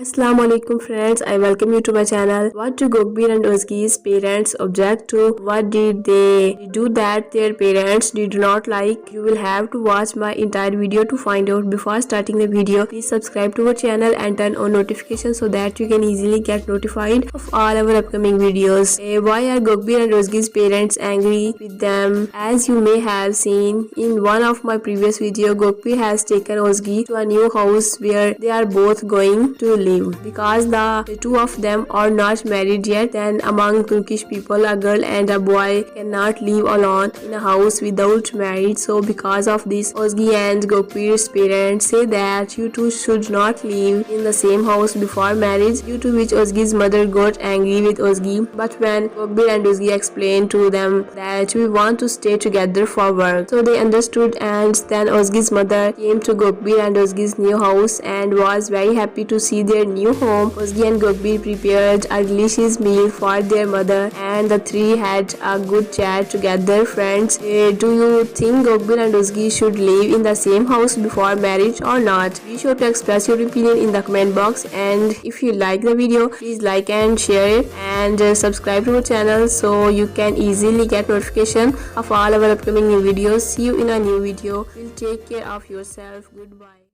Assalamu alaikum friends. I welcome you to my channel. What do Gokbir and Ozgi's parents object to? What did they do that their parents did not like? You will have to watch my entire video to find out. Before starting the video please subscribe to our channel and turn on notifications so that you can easily get notified of all our upcoming videos. Uh, why are Gokbir and Ozgi's parents angry with them? As you may have seen in one of my previous video Gokbir has taken Ozgi to a new house where they are both going to because the two of them are not married yet then among Turkish people a girl and a boy cannot live alone in a house without marriage. So because of this Ozgi and Gokbir's parents say that you two should not live in the same house before marriage due to which Ozgi's mother got angry with Ozgi. But when Gokbir and Ozgi explained to them that we want to stay together for work so they understood and then Ozgi's mother came to Gokbir and Ozgi's new house and was very happy to see their new home, Ozgi and Gokbir prepared a delicious meal for their mother and the three had a good chat together. Friends, uh, do you think Gokbir and Ozgi should live in the same house before marriage or not? Be sure to express your opinion in the comment box and if you like the video, please like and share it and uh, subscribe to our channel so you can easily get notification of all our upcoming new videos. See you in a new video. Will take care of yourself. Goodbye.